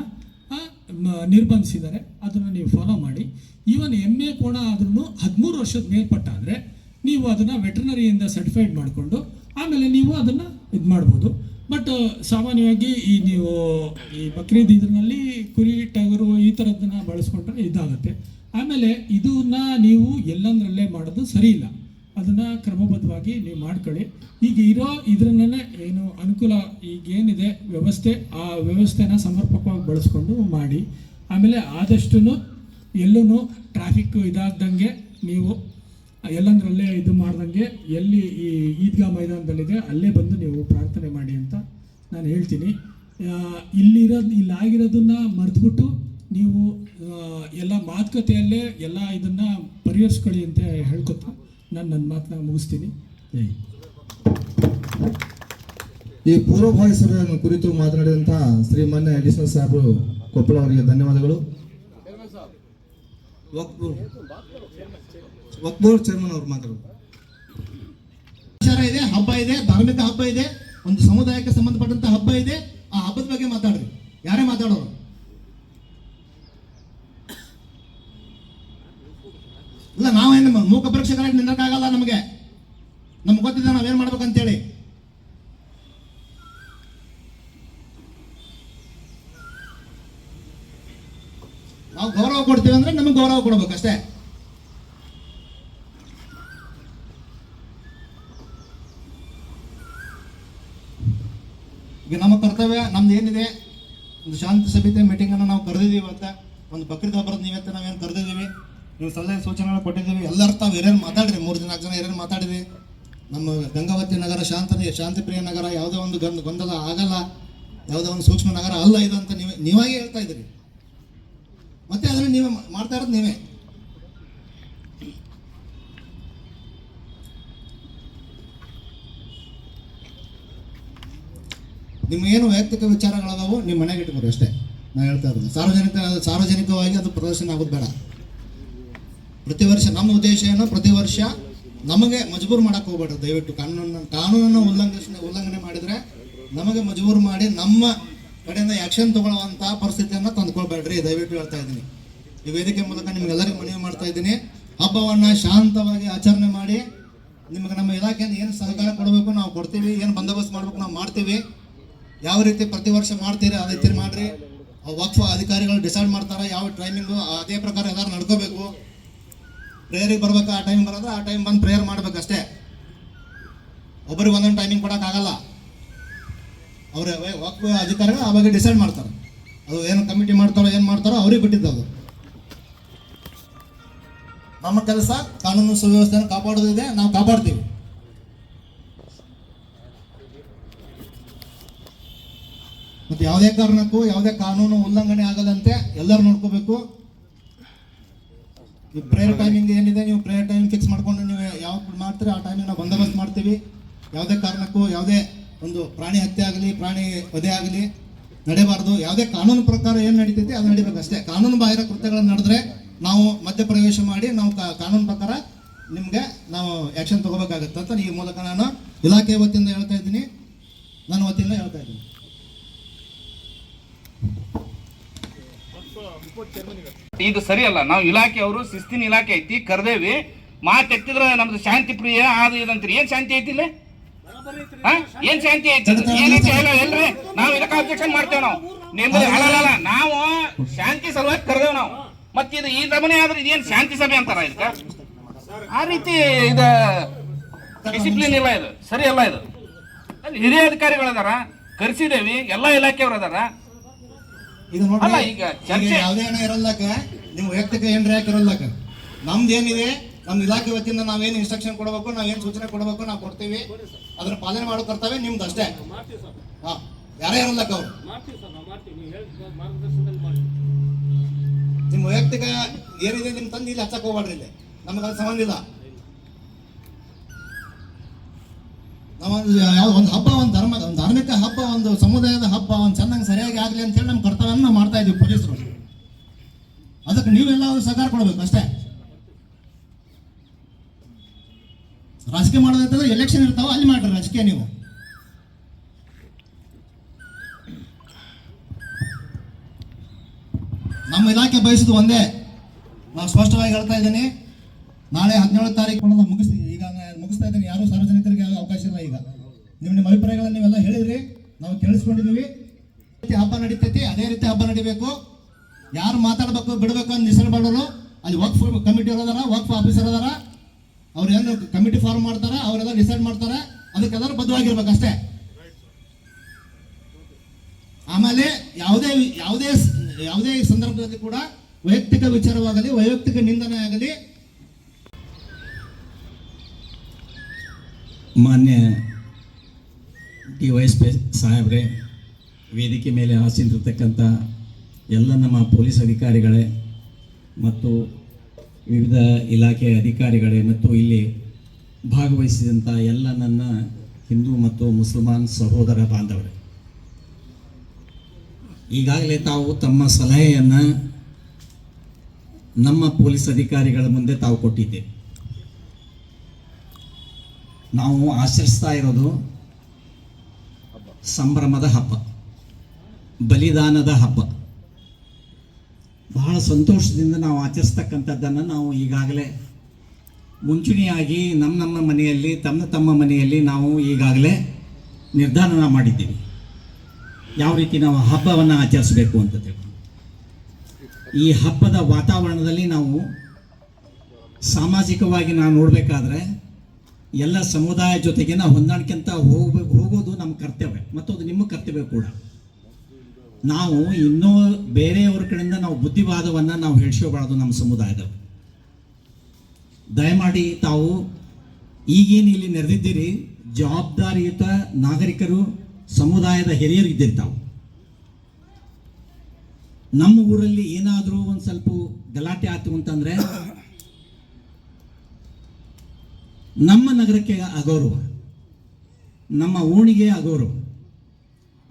Speaker 1: ನಿರ್ಬಂಧಿಸಿದ್ದಾರೆ. ಅದನ್ನು ನೀವು ಫಾಲೋ ಮಾಡಿ. ಈವನ್ ಎಮ್ಮೆ ಕೋಣ ಆದ್ರೂ ಹದಿಮೂರು ವರ್ಷದ ಮೇಲ್ಪಟ್ಟಾದರೆ ನೀವು ಅದನ್ನು ವೆಟರ್ನರಿಯಿಂದ ಸರ್ಟಿಫೈಡ್ ಮಾಡಿಕೊಂಡು ಆಮೇಲೆ ನೀವು ಅದನ್ನು ಇದು ಮಾಡ್ಬೋದು. ಬಟ್ ಸಾಮಾನ್ಯವಾಗಿ ಈ ನೀವು ಈ ಬಕ್ರೀದ್ ಇದರಲ್ಲಿ ಕುರಿ, ಟಗರು ಈ ಥರದ್ದನ್ನ ಬಳಸ್ಕೊಂಡ್ರೆ ಇದಾಗುತ್ತೆ. ಆಮೇಲೆ ಇದನ್ನ ನೀವು ಎಲ್ಲಂದ್ರಲ್ಲೇ ಮಾಡೋದು ಸರಿ ಇಲ್ಲ ಅದನ್ನು ಕ್ರಮಬದ್ಧವಾಗಿ ನೀವು ಮಾಡ್ಕೊಳ್ಳಿ. ಈಗ ಇರೋ ಇದರನ್ನೇ ಏನು ಅನುಕೂಲ ಈಗ ಏನಿದೆ ವ್ಯವಸ್ಥೆ, ಆ ವ್ಯವಸ್ಥೆನ ಸಮರ್ಪಕವಾಗಿ ಬಳಸ್ಕೊಂಡು ಮಾಡಿ. ಆಮೇಲೆ ಆದಷ್ಟು ಎಲ್ಲೂ ಟ್ರಾಫಿಕ್ ಇದಾಗ್ದಂಗೆ ನೀವು ಎಲ್ಲಂದ್ರಲ್ಲೇ ಇದು ಮಾಡ್ದಂಗೆ ಎಲ್ಲಿ ಈ ಈದ್ಗಾ ಮೈದಾನದಲ್ಲಿದೆ ಅಲ್ಲೇ ಬಂದು ನೀವು ಪ್ರಾರ್ಥನೆ ಮಾಡಿ ಅಂತ ನಾನು ಹೇಳ್ತೀನಿ. ಇಲ್ಲಿರೋದು, ಇಲ್ಲಾಗಿರೋದನ್ನ ಮರೆತುಬಿಟ್ಟು ನೀವು ಎಲ್ಲ ಮಾತುಕತೆಯಲ್ಲೇ ಎಲ್ಲ ಇದನ್ನು ಪರಿಹರಿಸ್ಕೊಳ್ಳಿ ಅಂತ ಹೇಳ್ಕೊತ ನಾನು ನನ್ನ ಮಾತನ್ನ ಮುಗಿಸ್ತೀನಿ.
Speaker 2: ಈ ಪೂರ್ವಭಾವಿ ಸಭೆಯನ್ನು ಕುರಿತು ಮಾತನಾಡಿದಂತಹ ಶ್ರೀಮಾನ್ಯ ಅಡಿಷನಲ್ ಸಾಹೇಬರು ಕೊಪ್ಪಳ ಅವರಿಗೆ ಧನ್ಯವಾದಗಳು. ವಕ್ಬೂರ್ ಚೇರ್ಮನ್ ಅವರು ಮಾತಾಡೋದು. ವಿಚಾರ ಇದೆ ಹಬ್ಬ ಇದೆ ಧಾರ್ಮಿಕ ಹಬ್ಬ ಇದೆ ಒಂದು ಸಮುದಾಯಕ್ಕೆ ಸಂಬಂಧಪಟ್ಟಂತ ಹಬ್ಬ ಇದೆ. ಆ ಹಬ್ಬದ ಬಗ್ಗೆ ಮಾತಾಡ್ರಿ. ಯಾರೇ ಮಾತಾಡೋರು. ಇಲ್ಲ ನಾವೇನು ಮೂಕ ಪರೀಕ್ಷಕರಾಗಿ ನಿಲ್ಲಕ್ಕಾಗಲ್ಲ ನಮಗೆ. ನಮ್ಗೆ ಗೊತ್ತಿದೆ ಮಾಡ್ಬೇಕಂತ ಮಾಡ್ಬೇಕಂತೇಳಿ. ನಾವು ಗೌರವ ಕೊಡ್ತೀವಿ ಅಂದ್ರೆ ನಮಗೆ ಗೌರವ ಕೊಡ್ಬೇಕು ಅಷ್ಟೇ. ಈಗ ನಮ್ಮ ಕರ್ತವ್ಯ ನಮ್ದು ಏನಿದೆ? ಒಂದು ಶಾಂತಿ ಸಮಿತಿ ಮೀಟಿಂಗ್ ಅನ್ನು ನಾವು ಕರೆದಿದ್ದೀವಿ ಅಂತ ಒಂದು ಬಕ್ರೀದ್ ಹಬ್ಬದ ನಿಮಿತ್ತ ನಾವೇನು ಕರೆದಿದ್ದೀವಿ ನೀವು ಸಲಹೆ ಸೂಚನೆಗಳು ಕೊಟ್ಟಿದ್ದೀವಿ, ಎಲ್ಲರೂ ತಾವು ಹಿರಿಯರು ಮಾತಾಡ್ರಿ ಮೂರು ದಿನ ಜನ ಹಿರಿಯರು ಮಾತಾಡಿರಿ ನಮ್ಮ ಗಂಗಾವತಿ ನಗರ ಶಾಂತ ಶಾಂತಿಪ್ರಿಯ ನಗರ ಯಾವುದೋ ಒಂದು ಗಂಧ ಗೊಂದಲ ಆಗಲ್ಲ, ಯಾವುದೋ ಒಂದು ಸೂಕ್ಷ್ಮ ನಗರ ಅಲ್ಲ ಇದು ಅಂತ ನೀವೇ, ನೀವಾಗೇ ಹೇಳ್ತಾ ಇದ್ದೀರಿ. ಮತ್ತೆ ಅದನ್ನು ನೀವೇ ಮಾಡ್ತಾ ಇರೋದು ನೀವೇ. ನಿಮ್ಗೇನು ವೈಯಕ್ತಿಕ ವಿಚಾರಗಳದಾವು ನಿಮ್ಮ ಮನೆಗೆ ಇಟ್ಕೊರಿ ಅಷ್ಟೇ. ನಾನು ಹೇಳ್ತಾ ಇರೋದು. ಸಾರ್ವಜನಿಕ, ಸಾರ್ವಜನಿಕವಾಗಿ ಅದು ಪ್ರದರ್ಶನ ಆಗೋದು ಬೇಡ. ಪ್ರತಿ ವರ್ಷ ನಮ್ಮ ಉದ್ದೇಶ ಏನು ಪ್ರತಿ ವರ್ಷ ನಮಗೆ ಮಜಬೂರು ಮಾಡಕ್ಕೆ ಹೋಗ್ಬೇಡ್ರಿ ದಯವಿಟ್ಟು. ಕಾನೂನನ್ನು ಕಾನೂನನ್ನು ಉಲ್ಲಂಘನೆ ಉಲ್ಲಂಘನೆ ಮಾಡಿದ್ರೆ ನಮಗೆ ಮಜಬೂರು ಮಾಡಿ ನಮ್ಮ ಕಡೆಯಿಂದ ಆ್ಯಕ್ಷನ್ ತಗೊಳ್ಳುವಂಥ ಪರಿಸ್ಥಿತಿಯನ್ನು ತಂದ್ಕೊಳ್ಬೇಡ್ರಿ. ದಯವಿಟ್ಟು ಹೇಳ್ತಾ ಇದ್ದೀನಿ. ಈ ವೇದಿಕೆ ಮೂಲಕ ನಿಮ್ಗೆಲ್ಲರಿಗೂ ಮನವಿ ಮಾಡ್ತಾ ಇದ್ದೀನಿ. ಹಬ್ಬವನ್ನು ಶಾಂತವಾಗಿ ಆಚರಣೆ ಮಾಡಿ ನಿಮಗೆ ನಮ್ಮ ಇಲಾಖೆಯಿಂದ ಏನು ಸಹಕಾರ ಕೊಡಬೇಕು ನಾವು ಕೊಡ್ತೀವಿ, ಏನು ಬಂದೋಬಸ್ತ್ ಮಾಡಬೇಕು ನಾವು ಮಾಡ್ತೀವಿ. ಯಾವ ರೀತಿ ಪ್ರತಿ ವರ್ಷ ಮಾಡ್ತೀರಿ ಅದೇ ರೀತಿ ಮಾಡ್ರಿ. ವಕ್ಫ್ ಅಧಿಕಾರಿಗಳು ಡಿಸೈಡ್ ಮಾಡ್ತಾರೆ ಯಾವ ಟೈಮಿಂಗು ಅದೇ ಪ್ರಕಾರ ಎಲ್ಲರೂ ನಡ್ಕೋಬೇಕು. ಪ್ರೇಯರಿಗೆ ಬರ್ಬೇಕು, ಆ ಟೈಮ್ ಬರೋದ್ರೆ ಆ ಟೈಮ್ ಬಂದು ಪ್ರೇಯರ್ ಮಾಡ್ಬೇಕು ಅಷ್ಟೇ. ಒಬ್ಬರಿಗೆ ಒಂದೊಂದು ಟೈಮಿಂಗ್ ಕೊಡೋಕ್ಕಾಗಲ್ಲ ಅವ್ರ ಅಧಿಕಾರಿಗಳು ಬಗ್ಗೆ ಡಿಸೈಡ್ ಮಾಡ್ತಾರೆ. ಅದು ಏನು ಕಮಿಟಿ ಮಾಡ್ತಾರೋ, ಏನು ಮಾಡ್ತಾರೋ, ಅವ್ರಿಗೆ ಬಿಟ್ಟಿದ್ದು ಅದು. ನಮ್ಮ ಕೆಲಸ ಕಾನೂನು ಸುವ್ಯವಸ್ಥೆಯನ್ನು ಕಾಪಾಡೋದಿದೆ, ನಾವು ಕಾಪಾಡ್ತೀವಿ. ಮತ್ತೆ ಯಾವುದೇ ಕಾರಣಕ್ಕೂ, ಯಾವುದೇ ಕಾನೂನು ಉಲ್ಲಂಘನೆ ಆಗದಂತೆ ಎಲ್ಲರೂ ನೋಡ್ಕೋಬೇಕು. ಈ ಪ್ರೇಯರ್ ಟೈಮಿಂಗ್ ಏನಿದೆ, ನೀವು ಪ್ರೇಯರ್ ಟೈಮ್ ಫಿಕ್ಸ್ ಮಾಡ್ಕೊಂಡು ನೀವು ಯಾವಾಗ ಮಾಡ್ತೀರಿ ಆ ಟೈಮಿಗೆ ನಾವು ಬಂದೋಬಸ್ತ್ ಮಾಡ್ತೀವಿ. ಯಾವುದೇ ಕಾರಣಕ್ಕೂ, ಯಾವುದೇ ಒಂದು ಪ್ರಾಣಿ ಹತ್ಯೆ ಆಗಲಿ, ಪ್ರಾಣಿ ವಧೆ ಆಗಲಿ ನಡೆಯಬಾರ್ದು. ಯಾವುದೇ ಕಾನೂನು ಪ್ರಕಾರ ಏನು ನಡೀತೈತಿ, ಅದು ನಡಿಬೇಕು ಅಷ್ಟೇ. ಕಾನೂನು ಬಾಹಿರ ಕೃತ್ಯಗಳನ್ನು ನಡೆದ್ರೆ ನಾವು ಮಧ್ಯಪ್ರವೇಶ ಮಾಡಿ, ನಾವು ಕಾನೂನು ಪ್ರಕಾರ ನಿಮಗೆ ನಾವು ಆ್ಯಕ್ಷನ್ ತಗೋಬೇಕಾಗತ್ತೆ ಅಂತ ಈ ಮೂಲಕ ನಾನು ಇಲಾಖೆ ವತಿಯಿಂದ ಹೇಳ್ತಾ ಇದ್ದೀನಿ. ನನ್ನ ವತಿಯಿಂದ ಹೇಳ್ತಾ ಇದ್ದೀನಿ.
Speaker 6: ಇದು ಸರಿ ಅಲ್ಲ ನಾವು ಇಲಾಖೆ ಅವರು ಶಿಸ್ತಿನ ಇಲಾಖೆ ಐತಿ ಕರ್ದೇವಿ. ಮಾತು ಎತ್ತಿದ್ರ ನಮ್ದು ಶಾಂತಿ ಪ್ರಿಯ ಅದು ಇದಂತ್ರಿ ಏನ್ ಶಾಂತಿ ಐತಿ ಇಲ್ಲ? ಏನ್ ಶಾಂತಿ ಐತಿ? ಏನೈತಿ ಹೇಳ ನಾವು ಇದಕ್ಕೆ ಅಬ್ಜೆಕ್ಷನ್ ಮಾಡ್ತೇವೆ ನಾವು. ನಿಮ್ಮದು ಹೇಳಲ್ಲ ನಾವು ಶಾಂತಿ ಸಲುವಾಗಿ ಕರೆದೇವ್ ನಾವು. ಮತ್ತೆ ಇದು ಈ ಸಭೆ ಆದ್ರೆ ಇದೇನ್ ಶಾಂತಿ ಸಭೆ ಅಂತಾರ ಇದಕ್ಕ? ಆ ರೀತಿ ಇದ ಡಿಸಿಪ್ಲಿನ್ ಇಲ್ಲ ಇದು. ಸರಿ ಅಲ್ಲ ಇದು ಹಿರಿಯ ಅಧಿಕಾರಿಗಳು ಅದಾರ ಕರೆಸಿದೇವಿ ಎಲ್ಲಾ ಇಲಾಖೆಯವರು ಅದಾರ
Speaker 2: ನೋಡ್ರಿ
Speaker 6: ಅಲ್ಲ, ಈಗ
Speaker 2: ಈಗ
Speaker 6: ಚರ್ಚೆ-
Speaker 2: ಯಾವುದೇ ಹಣ ಇರಲ್ಲಕ ನಿಮ್ಮ ವೈಯಕ್ತಿಕ ಏನ್ ರ್ಯಾಕ್ ಇರಲ್ಲಕ ನಮ್ದು ಏನಿದೆ ನಮ್ಮ ಇಲಾಖೆ ವತಿಯಿಂದ ನಾವೇನು ಇನ್ಸ್ಟ್ರಕ್ಷನ್ ಕೊಡಬೇಕು ನಾವೇನು ಸೂಚನೆ ಕೊಡಬೇಕು ನಾವು ಕೊಡ್ತೀವಿ. ಅದನ್ನ ಪಾಲನೆ ಮಾಡೋ ಕರ್ತವ್ಯ ನಿಮ್ದು ಅಷ್ಟೇ. ಹಾ ಯಾರೇ ಇರಲ್ಲಕ ಅವ್ರು. ನಿಮ್ಮ ವೈಯಕ್ತಿಕ ಏನಿದೆ ನಿಮ್ ತಂದು ಇಲ್ಲಿ ಹಚ್ಚಕ್ ಹೋಗ್ಬೇಡ್ರಿ ಇಲ್ಲಿ. ನಮ್ಗೆ ಅದು ಸಂಬಂಧ ಇಲ್ಲ. ನಾವೊಂದು ಯಾವ ಒಂದು ಹಬ್ಬ ಒಂದು ಧರ್ಮ ಒಂದು ಧಾರ್ಮಿಕ ಹಬ್ಬ ಒಂದು ಸಮುದಾಯದ ಹಬ್ಬ ಒಂದು ಚೆನ್ನಾಗಿ ಸರಿಯಾಗಿ ಆಗಲಿ ಅಂತ ಹೇಳಿ ನಮ್ಮ ಕರ್ತವ್ಯನ ನಾವು ಮಾಡ್ತಾ ಇದೀವಿ ಪೊಲೀಸರು ಅದಕ್ಕೆ ನೀವೆಲ್ಲ ಅವ್ರಿಗೆ ಸಹಕಾರ ಕೊಡಬೇಕು, ಅಷ್ಟೇ. ರಾಜಕೀಯ ಮಾಡೋದಂತಂದ್ರೆ ಎಲೆಕ್ಷನ್ ಇರ್ತಾವ, ಅಲ್ಲಿ ಮಾಡ್ರಿ ರಾಜಕೀಯ ನೀವು. ನಮ್ಮ ಇಲಾಖೆ ಬಯಸುದು ಒಂದೇ. ನಾನು ಸ್ಪಷ್ಟವಾಗಿ ಹೇಳ್ತಾ ಇದ್ದೀನಿ. ನಾಳೆ ಹದಿನೇಳು ತಾರೀಕು ಮುಗಿಸ್ತೀನಿ ಈಗ ಮುಗಿಸ್ತಾ ಇದ್ದೀನಿ. ಯಾರು ಸಾರ್ವಜನಿಕರಿಗೆ ಅವಕಾಶ ಇಲ್ಲ ಈಗ. ನಿಮ್ಮ ನಿಮ್ಮ ಅಭಿಪ್ರಾಯಗಳನ್ನ ನೀವೆಲ್ಲ ಹೇಳಿದ್ರಿ. ನಾವು ಕೇಳಿಸ್ಕೊಂಡಿದ್ದೀವಿ. ಹಬ್ಬ ನಡೀತೈತಿ. ಅದೇ ರೀತಿ ಹಬ್ಬ ನಡಿಬೇಕು. ಯಾರು ಮಾತಾಡಬೇಕು, ಬಿಡಬೇಕು ಅಂತ ಹೆಸರು ಮಾಡೋರು ಅಲ್ಲಿ ವಕ್ಫ್ ಕಮಿಟಿ ಅದಾರ, ವಕ್ಫ್ ಆಫೀಸರ್ ಅದಾರ. ಅವ್ರು ಏನು ಕಮಿಟಿ ಫಾರ್ಮ್ ಮಾಡ್ತಾರೆ, ಅವರೆಲ್ಲ ಡಿಸೈಡ್ ಮಾಡ್ತಾರೆ. ಅದಕ್ಕೆಲ್ಲರೂ ಬದ್ಧವಾಗಿರ್ಬೇಕು ಅಷ್ಟೇ. ಆಮೇಲೆ ಯಾವುದೇ ಯಾವುದೇ ಯಾವುದೇ ಸಂದರ್ಭದಲ್ಲಿ ಕೂಡ ವೈಯಕ್ತಿಕ ವಿಚಾರವಾಗಲಿ, ವೈಯಕ್ತಿಕ ನಿಂದನೆ ಆಗಲಿ.
Speaker 9: ಮಾನ್ಯ ಡಿ ವೈ ಎಸ್ ಪಿ ಸಾಹೇಬ್ರೆ, ವೇದಿಕೆ ಮೇಲೆ ಆಸೀನರಿರ್ತಕ್ಕಂಥ ಎಲ್ಲ ನಮ್ಮ ಪೊಲೀಸ್ ಅಧಿಕಾರಿಗಳೇ ಮತ್ತು ವಿವಿಧ ಇಲಾಖೆಯ ಅಧಿಕಾರಿಗಳೇ ಮತ್ತು ಇಲ್ಲಿ ಭಾಗವಹಿಸಿದಂಥ ಎಲ್ಲ ನನ್ನ ಹಿಂದೂ ಮತ್ತು ಮುಸಲ್ಮಾನ್ ಸಹೋದರ ಬಾಂಧವರೇ. ಈಗಾಗಲೇ ತಾವು ತಮ್ಮ ಸಲಹೆಯನ್ನು ನಮ್ಮ ಪೊಲೀಸ್ ಅಧಿಕಾರಿಗಳ ಮುಂದೆ ತಾವು ಕೊಟ್ಟಿದ್ದೆ ನಾವು ಆಚರಿಸ್ತಾ ಇರೋದು ಸಂಭ್ರಮದ ಹಬ್ಬ, ಬಲಿದಾನದ ಹಬ್ಬ. ಬಹಳ ಸಂತೋಷದಿಂದ ನಾವು ಆಚರಿಸ್ತಕ್ಕಂಥದ್ದನ್ನು ನಾವು ಈಗಾಗಲೇ ಮುಂಚೂಣಿಯಾಗಿ ನಮ್ಮ ನಮ್ಮ ಮನೆಯಲ್ಲಿ, ತಮ್ಮ ತಮ್ಮ ಮನೆಯಲ್ಲಿ ನಾವು ಈಗಾಗಲೇ ನಿರ್ಧಾರನ ಮಾಡಿದ್ದೀವಿ. ಯಾವ ರೀತಿ ನಾವು ಹಬ್ಬವನ್ನು ಆಚರಿಸಬೇಕು ಅಂತ ತಿಳ್ಕೊಂಡು. ಈ ಹಬ್ಬದ ವಾತಾವರಣದಲ್ಲಿ ನಾವು ಸಾಮಾಜಿಕವಾಗಿ ನಾವು ನೋಡಬೇಕಾದ್ರೆ ಎಲ್ಲ ಸಮುದಾಯ ಜೊತೆಗೆ ನಾವು ಹೊಂದಾಣಿಕೆಂತ ಹೋಗ್ಬೇಕು, ಹೋಗೋದು ನಮ್ಮ ಕರ್ತವ್ಯ ಮತ್ತು ಅದು ನಿಮ್ಮ ಕರ್ತವ್ಯ ಕೂಡ. ನಾವು ಇನ್ನೂ ಬೇರೆಯವ್ರ ಕಡೆಯಿಂದ ನಾವು ಬುದ್ಧಿವಾದವನ್ನು ನಾವು ಹೇಳ್ಸ್ಕೋಬಾರ್ದು ನಮ್ಮ ಸಮುದಾಯದ ದಯಮಾಡಿ ತಾವು ಈಗೇನು ಇಲ್ಲಿ ನೆರೆದಿದ್ದೀರಿ, ಜವಾಬ್ದಾರಿಯುತ ನಾಗರಿಕರು, ಸಮುದಾಯದ ಹಿರಿಯರು ಇದ್ದೀರಿ ತಾವು. ನಮ್ಮ ಊರಲ್ಲಿ ಏನಾದರೂ ಒಂದು ಸ್ವಲ್ಪ ಗಲಾಟೆ ಆಯ್ತು ಅಂತಂದರೆ, ನಮ್ಮ ನಗರಕ್ಕೆ ಅಗೌರವ, ನಮ್ಮ ಓಣಿಗೆ ಅಗೌರವ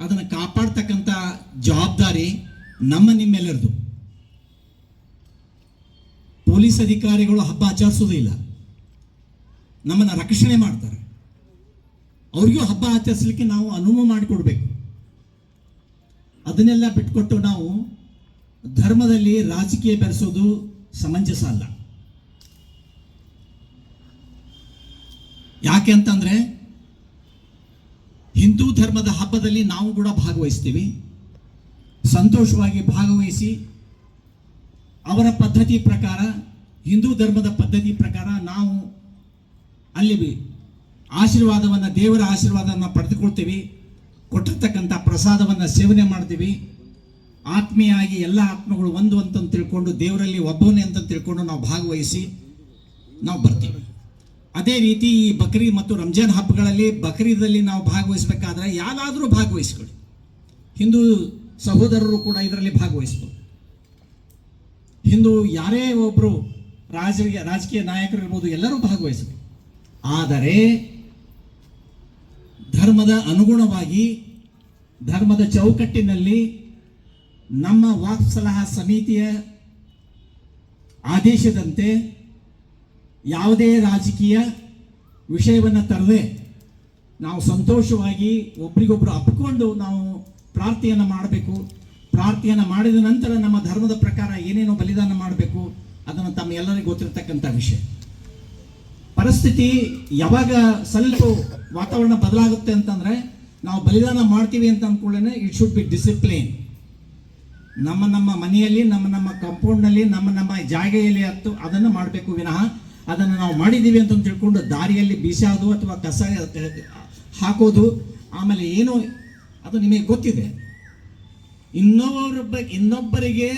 Speaker 9: ಅದನ್ನು ಕಾಪಾಡ್ತಕ್ಕಂಥ ಜವಾಬ್ದಾರಿ ನಮ್ಮ ನಿಮ್ಮೆಲ್ಲರದು. ಪೊಲೀಸ್ ಅಧಿಕಾರಿಗಳು ಹಬ್ಬ ಆಚರಿಸೋದಿಲ್ಲ ನಮ್ಮನ್ನು ರಕ್ಷಣೆ ಮಾಡ್ತಾರೆ. ಅವ್ರಿಗೂ ಹಬ್ಬ ಆಚರಿಸಲಿಕ್ಕೆ ನಾವು ಅನುವು ಮಾಡಿಕೊಡ್ಬೇಕು. ಅದನ್ನೆಲ್ಲ ಬಿಟ್ಕೊಟ್ಟು ನಾವು ಧರ್ಮದಲ್ಲಿ ರಾಜಕೀಯ ಬೆರೆಸೋದು ಸಮಂಜಸ ಅಲ್ಲ. ಯಾಕೆ ಅಂತಂದ್ರೆ ಹಿಂದೂ ಧರ್ಮದ ಹಬ್ಬದಲ್ಲಿ ನಾವು ಕೂಡ ಭಾಗವಹಿಸ್ತೀವಿ. ಸಂತೋಷವಾಗಿ ಭಾಗವಹಿಸಿ ಅವರ ಪದ್ಧತಿ ಪ್ರಕಾರ, ಹಿಂದೂ ಧರ್ಮದ ಪದ್ಧತಿ ಪ್ರಕಾರ ನಾವು ಅಲ್ಲಿ ಆಶೀರ್ವಾದವನ್ನು, ದೇವರ ಆಶೀರ್ವಾದವನ್ನು ಪಡೆದುಕೊಳ್ತೀವಿ. ಕೊಟ್ಟಿರ್ತಕ್ಕಂಥ ಪ್ರಸಾದವನ್ನು ಸೇವನೆ ಮಾಡ್ತೀವಿ. ಆತ್ಮೀಯಾಗಿ ಎಲ್ಲ ಆತ್ಮಗಳು ಒಂದು ಅಂತ ತಿಳ್ಕೊಂಡು ದೇವರಲ್ಲಿ ಒಬ್ಬನೇ ಅಂತ ತಿಳ್ಕೊಂಡು ನಾವು ಭಾಗವಹಿಸಿ ನಾವು ಬರ್ತೀವಿ. ಅದೇ ರೀತಿ ಈ ಬಕ್ರೀದ್ ಮತ್ತು ರಂಜಾನ್ ಹಬ್ಬಗಳಲ್ಲಿ ಬಕ್ರೀದಲ್ಲಿ ನಾವು ಭಾಗವಹಿಸಬೇಕಾದ್ರೆ ಯಾರಾದರೂ ಭಾಗವಹಿಸ್ಕೊಳ್ಳಿ. ಹಿಂದೂ ಸಹೋದರರು ಕೂಡ ಇದರಲ್ಲಿ ಭಾಗವಹಿಸ್ಬೋದು. ಹಿಂದೂ ಯಾರೇ ಒಬ್ಬರು ರಾಜಕೀಯ ರಾಜಕೀಯ ನಾಯಕರು ಇರ್ಬೋದು, ಎಲ್ಲರೂ ಭಾಗವಹಿಸಬೇಕು ಆದರೆ ಧರ್ಮದ ಅನುಗುಣವಾಗಿ ಧರ್ಮದ ಚೌಕಟ್ಟಿನಲ್ಲಿ ನಮ್ಮ ವಾಕ್ ಸಲಹಾ ಸಮಿತಿಯ ಆದೇಶದಂತೆ ಯಾವುದೇ ರಾಜಕೀಯ ವಿಷಯವನ್ನು ತರದೆ ನಾವು ಸಂತೋಷವಾಗಿ ಒಬ್ರಿಗೊಬ್ರು ಅಪ್ಪಿಕೊಂಡು ನಾವು ಪ್ರಾರ್ಥನೆಯನ್ನು ಮಾಡಬೇಕು. ಪ್ರಾರ್ಥನೆಯನ್ನು ಮಾಡಿದ ನಂತರ ನಮ್ಮ ಧರ್ಮದ ಪ್ರಕಾರ ಏನೇನೋ ಬಲಿದಾನ ಮಾಡಬೇಕು. ಅದನ್ನು ತಮ್ಮ ಎಲ್ಲರಿಗೂ ಗೊತ್ತಿರತಕ್ಕಂಥ ವಿಷಯ. ಪರಿಸ್ಥಿತಿ ಯಾವಾಗ ಸ್ವಲ್ಪ ವಾತಾವರಣ ಬದಲಾಗುತ್ತೆ ಅಂತಂದರೆ ನಾವು ಬಲಿದಾನ ಮಾಡ್ತೀವಿ ಅಂತ ಅಂದ್ಕೊಳ್ಳೇನೆ ಇಟ್ ಶುಡ್ ಬಿ ಡಿಸಿಪ್ಲಿನ್ ನಮ್ಮ ನಮ್ಮ ಮನೆಯಲ್ಲಿ, ನಮ್ಮ ನಮ್ಮ ಕಂಪೌಂಡ್ನಲ್ಲಿ ನಮ್ಮ ನಮ್ಮ ಜಾಗೆಯಲ್ಲಿ ಹತ್ತು ಅದನ್ನು ಮಾಡಬೇಕು ವಿನಃ ಅದನ್ನು ನಾವು ಮಾಡಿದ್ದೀವಿ ಅಂತ ತಿಳ್ಕೊಂಡು ದಾರಿಯಲ್ಲಿ ಬೀಸೋದು ಅಥವಾ ಕಸ ಹಾಕೋದು, ಆಮೇಲೆ ಏನು, ಅದು ನಿಮಗೆ ಗೊತ್ತಿದೆ. ಇನ್ನೊಬ್ಬರ ಇನ್ನೊಬ್ಬರಿಗೆ